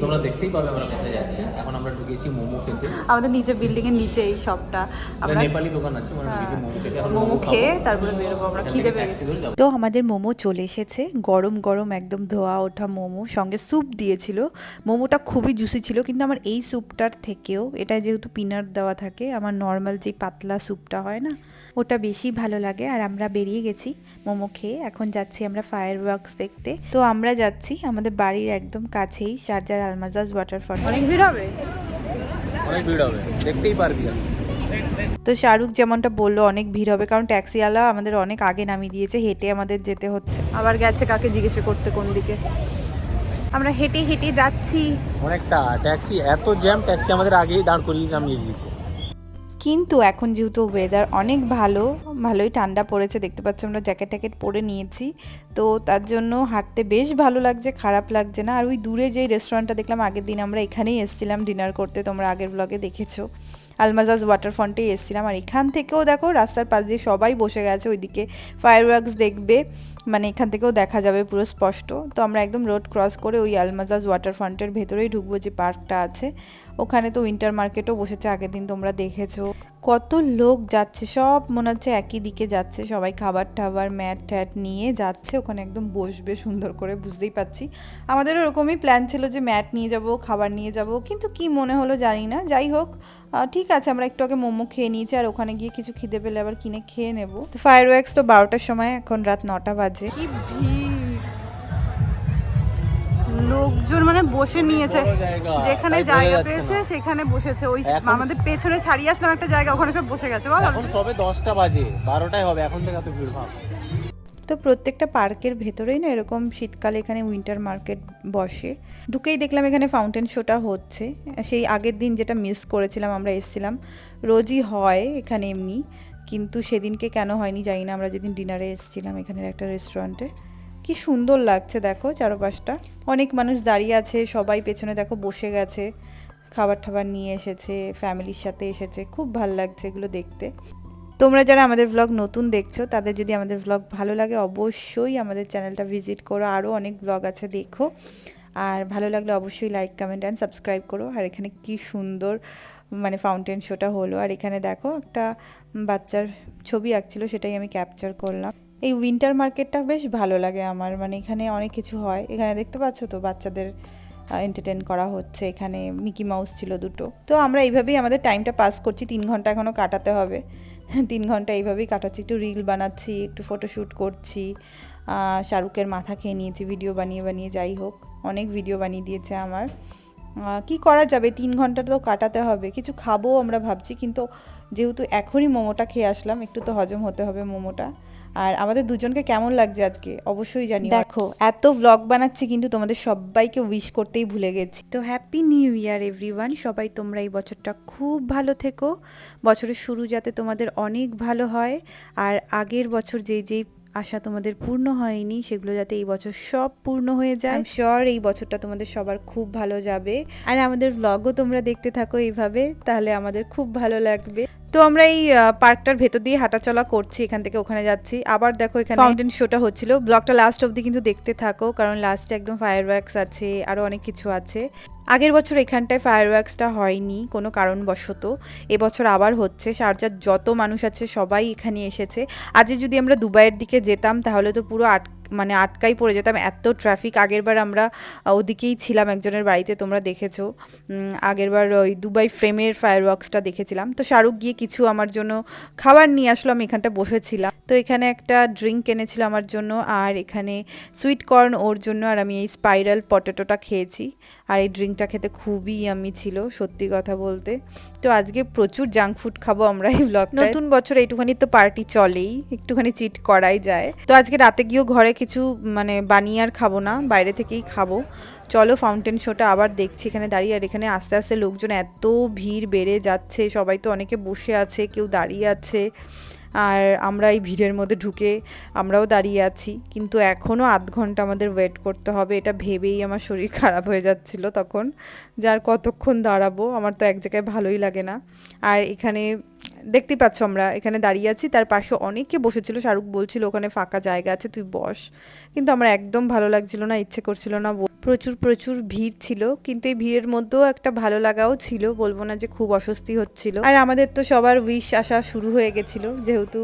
তোমরা দেখতেই পাবে আমরা কোথায় যাচ্ছি। এখন আমরা ঢুকেছি মোমো খেতে। আমাদের নিচে বিল্ডিং এর নিচে এই শপটা আমরা নেপালি দোকান আছে আমরা ঢুকেছি মোমো খেতে। এখন মোমো খেয়ে তারপরে বেরোবো আমরা খিদে থেকে পেয়ে ট্যাক্সি গেছে। ধরে যাব। তো আমাদের মোমো চলে এসেছে গরম গরম একদম ধোয়া ওঠা মোমো সঙ্গে স্যুপ দিয়েছিল। মোমোটা খুবই জুসি ছিল কিন্তু আমার এই স্যুপটার থেকেও এটা যেহেতু পিনাট দেওয়া থাকে আমার নর্মাল যে পাতলা স্যুপটা হয় না ওটা বেশি ভালো লাগে। আর আমরা বেরিয়ে গেছি মোমো খেয়ে এখন যাচ্ছি আমরা ফায়ার ওয়ার্কস দেখতে। তো আমরা যাচ্ছি আমাদের বাড়ির একদম কাছেই শারজার আলমাজাজ ওয়াটারফল অনেক ভিড় হবে? অনেক ভিড় হবে দেখতেই পারবি। তো শাহরুখ যেমনটা বলল অনেক ভিড় হবে কারণ ট্যাক্সিওয়ালা আমাদের অনেক আগে নামিয়ে দিয়েছে হেঁটে আমাদের যেতে হচ্ছে। আবার গেছে কাকে জিজ্ঞেস করতে কোন দিকে? আমরা হেঁটে হেঁটে যাচ্ছি। অনেকটা ট্যাক্সি এত জ্যাম ট্যাক্সি আমাদের আগেই দাঁড় করিয়ে নামিয়ে দিয়েছে। কিন্তু এখন যেহেতু ওয়েদার অনেক ভালো, ভালোই ঠান্ডা পড়েছে, দেখতে পাচ্ছ আমরা জ্যাকেট ট্যাকেট পরে নিয়েছি, তো তার জন্য হাঁটতে বেশ ভালো লাগছে, খারাপ লাগছে না। আর ওই দূরে যেই রেস্টুরেন্টটা দেখলাম, আগের দিন আমরা এখানেই এসেছিলাম ডিনার করতে, তোমরা আগের ব্লগে দেখেছ। আলমাজাজ ওয়াটারফ্রন্টেই এসেছিলাম, আর এখান থেকেও দেখো, রাস্তার পাশ দিয়ে সবাই বসে গেছে, ওইদিকে ফায়ার দেখবে মানে এখান থেকেও দেখা যাবে, পুরো স্পষ্ট। তো আমরা একদম রোড ক্রস করে ওই আলমাজাজ ওয়াটারফ্রন্টের ভেতরেই ঢুকবো যে পার্কটা আছে। ওখানে তো উইন্টার মার্কেটও বসেছে, আগের দিন তোমরা দেখেছ। কত লোক যাচ্ছে, সব মনে হচ্ছে একই দিকে যাচ্ছে, সবাই খাবার টাবার, ম্যাট ট্যাট নিয়ে যাচ্ছে, ওখানে একদম বসবে সুন্দর করে, বুঝতেই পাচ্ছি আমাদের ওরকমই প্ল্যান ছিল যে ম্যাট নিয়ে যাব, খাবার নিয়ে যাব, কিন্তু কি মনে হলো জানি না। যাই হোক ঠিক আছে, আমরা একটু আগে মোমো খেয়ে নিয়েছি, আর ওখানে গিয়ে কিছু খিদে পেলে আবার কিনে খেয়ে নেব। তো ফায়ার তো বারোটার সময়, এখন রাত নটা বাজে। কি ভিড়! লোকজন মানে বসে নিয়েছে। যেখানে জায়গা পেয়েছে সেখানে বসেছে। ওই আমাদের পেছনে ছাড়িয়ে আসলাম একটা জায়গা ওখানে সব বসে গেছে বল। এখন সবে দশটা বাজে বারোটায় হবে এখন থেকে এত ভিড় ভাব। তো প্রত্যেকটা পার্কের ভেতরেই না এরকম শীতকালে এখানে উইন্টার মার্কেট বসে। ঢুকেই দেখলাম এখানে ফাউন্টেন শোটা হচ্ছে। সেই আগের দিন যেটা মিস করেছিলাম আমরা এসেছিলাম। রোজই হয় এখানে এমনি কিন্তু সেদিনকে কেন হয়নি জানি না। আমরা যেদিন ডিনারে এসেছিলাম এখানের একটা রেস্টুরেন্টে কি সুন্দর লাগছে, দেখো চারপাশটা। অনেক মানুষ দাঁড়িয়ে আছে, সবাই পেছনে দেখো বসে গেছে খাবার টাবার নিয়ে এসেছে ফ্যামিলির সাথে এসেছে, খুব ভালো লাগছে এগুলো দেখতে। তোমরা যারা আমাদের ব্লগ নতুন দেখছ, তাদের যদি আমাদের ব্লগ ভালো লাগে, অবশ্যই আমাদের চ্যানেলটা ভিজিট করো আরও অনেক ব্লগ আছে দেখো। আর ভালো লাগলে অবশ্যই লাইক কমেন্ট অ্যান্ড সাবস্ক্রাইব করো। আর এখানে কি সুন্দর মানে ফাউন্টেন শোটা হলো। আর এখানে দেখো একটা বাচ্চার ছবি আঁকছিল, সেটাই আমি ক্যাপচার করলাম। এই উইন্টার মার্কেটটা বেশ ভালো লাগে আমার। মানে এখানে অনেক কিছু হয়। এখানে দেখতে পাচ্ছ তো বাচ্চাদের এন্টারটেন করা হচ্ছে। এখানে মিকি মাউস ছিল দুটো। তো আমরা এইভাবেই আমাদের টাইমটা পাস করছি। তিন ঘণ্টা এখনও কাটাতে হবে। তিন ঘণ্টা এইভাবেই কাটাচ্ছি। একটু রিল বানাচ্ছি, একটু ফটোশ্যুট করছি। শাহরুখের মাথা খেয়ে নিয়েছি ভিডিও বানিয়ে বানিয়ে যাই হোক। অনেক ভিডিও বানিয়ে দিয়েছে আমার। কি করা যাবে? তিন ঘণ্টা তো কাটাতে হবে। কিছু খাব আমরা ভাবছি। কিন্তু যেহেতু এখনই মোমোটা খেয়ে আসলাম, একটু তো হজম হতে হবে মোমোটা। আর আমাদের দুজনকে কেমন লাগছে আজকে? অবশ্যই জানি দেখো এত ব্লগ বানাচ্ছি কিন্তু তোমাদের সবাইকে উইশ করতেই ভুলে গেছি। তো হ্যাপি নিউ ইয়ার এভরিওয়ান সবাই তোমরা এই বছরটা খুব ভালো থেকো। বছরের শুরু যাতে তোমাদের অনেক ভালো হয়। আর আগের বছর যেই যেই আশা তোমাদের পূর্ণ হয়নি সেগুলো যাতে এই বছর সব পূর্ণ হয়ে যায়। শিওর এই বছরটা তোমাদের সবার খুব ভালো যাবে। আর আমাদের ব্লগও তোমরা দেখতে থাকো এইভাবে তাহলে আমাদের খুব ভালো লাগবে। তো আমরা এই পার্কটার ভেতর দিয়ে হাঁটাচলা করছি এখান থেকে ওখানে যাচ্ছি। আবার দেখো এখানে ফাউন্টেন শোটা হচ্ছিল। ব্লগটা লাস্ট অবধি কিন্তু দেখতে থাকো কারণ লাস্টে একদম ফায়ার ওয়ার্কস আছে আরও অনেক কিছু আছে। আগের বছর এখানটায় ফায়ার ওয়ার্কসটা হয়নি কোনো কারণবশত। এবছর আবার হচ্ছে শারজার যত মানুষ আছে সবাই এখানে এসেছে। আজকে যদি আমরা দুবাইয়ের দিকে যেতাম তাহলে তো পুরো আট মানে আটকাই পড়ে যেতাম। এত ট্রাফিক আগেরবার আমরা ওদিকেই ছিলাম একজনের বাড়িতে, তোমরা দেখেছ। আগেরবার ওই দুবাই ফ্রেমের ফায়ার ওয়ার্কসটা দেখেছিলাম। তো শাহরুখ গিয়ে কিছু আমার জন্য খাবার নিয়ে আসলো, আমি এখানটা বসেছিলাম। তো এখানে একটা ড্রিঙ্ক এনেছিল আমার জন্য, আর এখানে সুইট কর্ন ওর জন্য, আর আমি এই স্পাইরাল পটেটোটা খেয়েছি। আর এই ড্রিঙ্কটা খেতে খুবই আমি ছিল, সত্যি কথা বলতে। তো আজকে প্রচুর জাঙ্ক ফুড খাব আমরা এই ব্লগ নতুন বছর এইটুখানি তো পার্টি চলেই, একটুখানি চিট করাই যায়। তো আজকে রাতে গিয়েও ঘরে কিছু মানে বানিয়ে আর খাব না, বাইরে থেকেই খাব। চলো ফাউন্টেন শোটা আবার দেখছি এখানে দাঁড়িয়ে। আর এখানে আস্তে আস্তে লোকজন এত ভিড় বেড়ে যাচ্ছে, সবাই তো অনেকে বসে আছে, কেউ দাঁড়িয়ে আছে। আর আমরা এই ভিড়ের মধ্যে ঢুকে আমরাও দাঁড়িয়ে আছি। কিন্তু এখনও আধ ঘণ্টা আমাদের ওয়েট করতে হবে, এটা ভেবেই আমার শরীর খারাপ হয়ে যাচ্ছিল তখন। যার কতক্ষণ দাঁড়াবো, আমার তো এক জায়গায় ভালোই লাগে না। আর এখানে দেখতেই পাচ্ছ আমরা, এখানে দাঁড়িয়ে আছি। তার পাশে অনেকে বসেছিল, শাহরুখ বলছিল, ওখানে ফাঁকা জায়গা আছে, তুই বস। কিন্তু আমার একদম ভালো লাগছিল না, ইচ্ছে করছিল না। প্রচুর প্রচুর ভিড় ছিল, কিন্তু এই ভিড়ের মধ্যেও একটা ভালো লাগাও ছিল, বলব না যে খুব অস্বস্তি হচ্ছিল। আর আমাদের তো সবার উইশ আসা শুরু হয়ে গেছিল, যেহেতু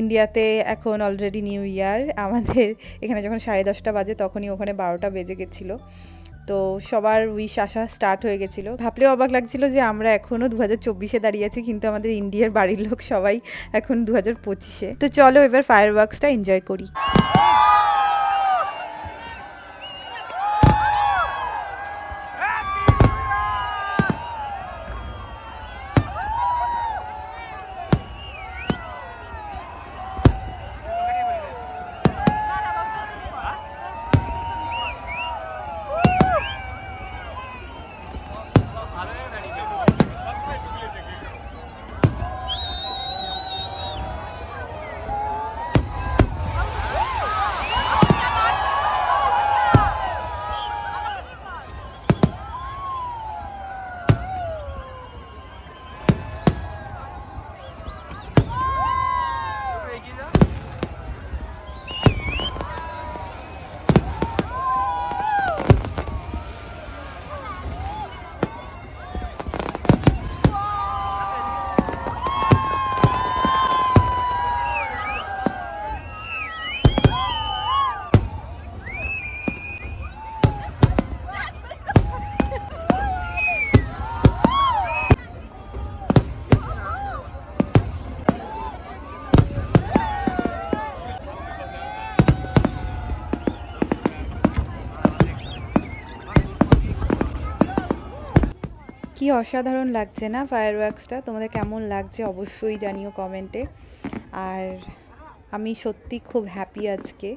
ইন্ডিয়াতে এখন অলরেডি নিউ ইয়ার আমাদের এখানে যখন সাড়ে দশটা বাজে, তখনই ওখানে বারোটা বেজে গেছিল। তো সবার উইশ আসা স্টার্ট হয়ে গেছিল। ভাবলেও অবাক লাগছিল যে আমরা এখনও দু হাজার চব্বিশে দাঁড়িয়ে আছি, কিন্তু আমাদের ইন্ডিয়ার বাড়ির লোক সবাই এখন দু হাজার পঁচিশে। তো চলো এবার ফায়ার ওয়ার্কসটা এনজয় করি। কি অসাধারণ লাগছে না ফায়ার ওয়ার্কসটা তোমাদের কেমন লাগছে অবশ্যই জানিও কমেন্টে আর আমি সত্যি খুব হ্যাপি আজকে।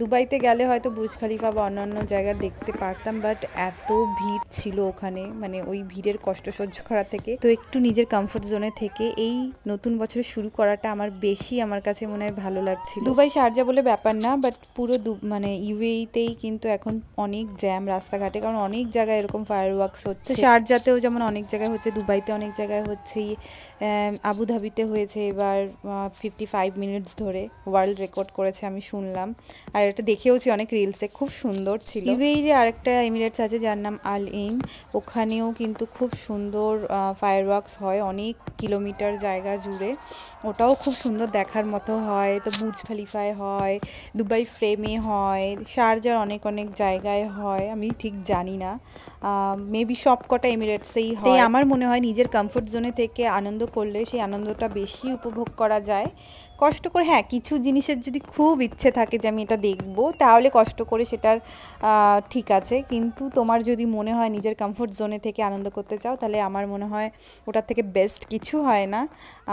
দুবাইতে গেলে হয়তো বুর্জ খালিফা বা অন্যান্য জায়গা দেখতে পারতাম বাট এত ভিড় ছিল ওখানে মানে ওই ভিড়ের কষ্ট সহ্য করা থেকে। তো একটু নিজের কমফোর্ট জোনে থেকে এই নতুন বছর শুরু করাটা আমার বেশি আমার কাছে মনে হয় ভালো লাগছিল। দুবাই শারজা বলে ব্যাপার না বাট পুরো মানে ইউএইতেই কিন্তু এখন অনেক জ্যাম রাস্তাঘাটে, কারণ অনেক জায়গায় এরকম ফায়ার ওয়ার্কস হচ্ছে শারজাতেও যেমন অনেক জায়গায় হচ্ছে, দুবাইতে অনেক জায়গায় হচ্ছে আবুধাবিতে হয়েছে এবার ফিফটি ফাইভ মিনিটস ধরে ওয়ার্ল্ড রেকর্ড করেছে আমি শুনলাম। আর এটা দেখেওছি অনেক রিলসে খুব সুন্দর ছিল। ইউএইরে আরেকটা এমিরেটস আছে যার নাম আল ইন ওখানেও কিন্তু খুব সুন্দর ফায়ার ওয়ার্কস হয় অনেক কিলোমিটার জায়গা জুড়ে। ওটাও খুব সুন্দর দেখার মতো হয় তো বুর্জ খালিফায় হয় দুবাই ফ্রেমে হয় শারজার অনেক অনেক জায়গায় হয় আমি ঠিক জানি না। মেবি সব কটা এমিরেটসেই হয়। আমার মনে হয় নিজের কমফোর্ট জোনে থেকে আনন্দ করলে সেই আনন্দটা বেশি উপভোগ করা যায়। কষ্ট করে হ্যাঁ কিছু জিনিসের যদি খুব ইচ্ছে থাকে যে আমি এটা দেখব তাহলে কষ্ট করে সেটার ঠিক আছে। কিন্তু তোমার যদি মনে হয় নিজের কমফোর্ট জোনে থেকে আনন্দ করতে চাও তাহলে আমার মনে হয় ওটার থেকে বেস্ট কিছু হয় না।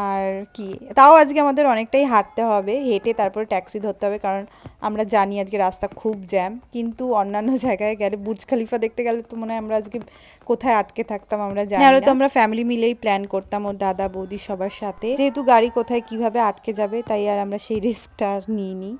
আর কি তাও আজকে আমাদের অনেকটাই হাঁটতে হবে হেঁটে তারপরে ট্যাক্সি ধরতে হবে কারণ আমরা জানি আজকে রাস্তা খুব জ্যাম কিন্তু অন্যান্য জায়গায় গেলে বুর্জ খালিফা দেখতে গেলে তো মনে হয় আমরা আজকে কোথায় আটকে থাকতাম আমরা জানি না। তো আমরা ফ্যামিলি মিলেই প্ল্যান করতাম ওর দাদা বৌদি সবার সাথে যেহেতু গাড়ি কোথায় কীভাবে আটকে যাবে তাই আর আমরা সেই রিস্কটা আর নিইনি।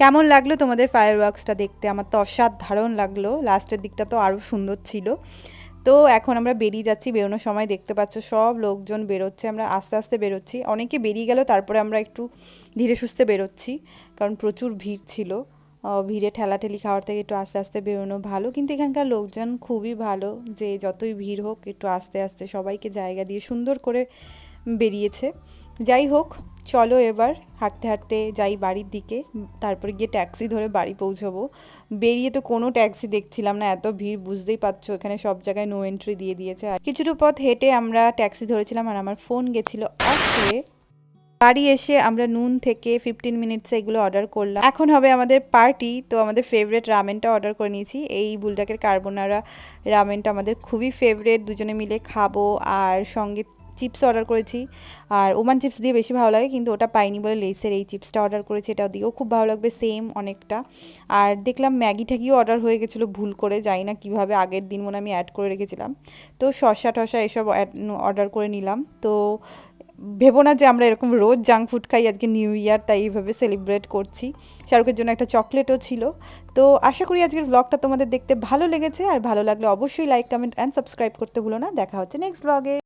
কেমন লাগল তোমাদের ফায়ার ওয়ার্কসটা দেখতে? আমার তো অসাধারণ লাগল। লাস্টের দিকটা তো আরও সুন্দর ছিল। তো এখন আমরা বেরিয়ে যাচ্ছি, বেরোনোর সময় দেখতে পাচ্ছ সব লোকজন বেরোচ্ছে। আমরা আস্তে আস্তে বেরোচ্ছি। অনেকে বেরিয়ে গেল, তারপরে আমরা একটু ধীরে সুস্থে বেরোচ্ছি। কারণ প্রচুর ভিড় ছিল। ভিড়ে ঠেলাঠেলি খাওয়ার থেকে একটু আস্তে আস্তে বেরোনো ভালো। কিন্তু এখানকার লোকজন খুবই ভালো। যে যতই ভিড় হোক, একটু আস্তে আস্তে সবাইকে জায়গা দিয়ে সুন্দর করে বেরিয়েছে। যাই হোক, চলো এবার হাঁটতে হাঁটতে যাই বাড়ির দিকে, তারপরে গিয়ে ট্যাক্সি ধরে বাড়ি পৌঁছবো। বেরিয়ে তো কোনো ট্যাক্সি দেখছিলাম না, এত ভিড় বুঝতেই পারছ, এখানে সব জায়গায় নো এন্ট্রি দিয়ে দিয়েছে। আর কিছুটা পথ হেঁটে আমরা ট্যাক্সি ধরেছিলাম আর আমার ফোন গেছিল। আসলে বাড়ি এসে আমরা নুন থেকে ফিফটিন মিনিটসে এগুলো অর্ডার করলাম। এখন হবে আমাদের পার্টি তো আমাদের ফেভারেট রামেনটা অর্ডার করে নিয়েছি। এই বুলডাকের কার্বোনারা রামেনটা আমাদের খুবই ফেভারেট দুজনে মিলে খাব আর সঙ্গে চিপস অর্ডার করেছি। আর ওমান চিপস দিয়ে বেশি ভালো লাগে, কিন্তু ওটা পাইনি বলে লেসের এই চিপসটা অর্ডার করেছি এটা দিয়েও খুব ভালো লাগবে সেম অনেকটা। আর দেখলাম ম্যাগি ট্যাগিও অর্ডার হয়ে গেছিল, ভুল করে যাই না কীভাবে, আগের দিন মনে আমি অ্যাড করে রেখেছিলাম। তো শসা টসা এসব অর্ডার করে নিলাম। তো ভেবো না যে আমরা এরকম রোজ জাঙ্ক ফুড খাই, আজকে নিউ ইয়ার, তাই এইভাবে সেলিব্রেট করছি। শাহরুখের জন্য একটা চকলেটও ছিল। তো আশা করি আজকের ব্লগটা তোমাদের দেখতে ভালো লেগেছে, আর ভালো লাগলে অবশ্যই লাইক কমেন্ট অ্যান্ড সাবস্ক্রাইব করতে ভুলো না। দেখা হচ্ছে নেক্সট ব্লগে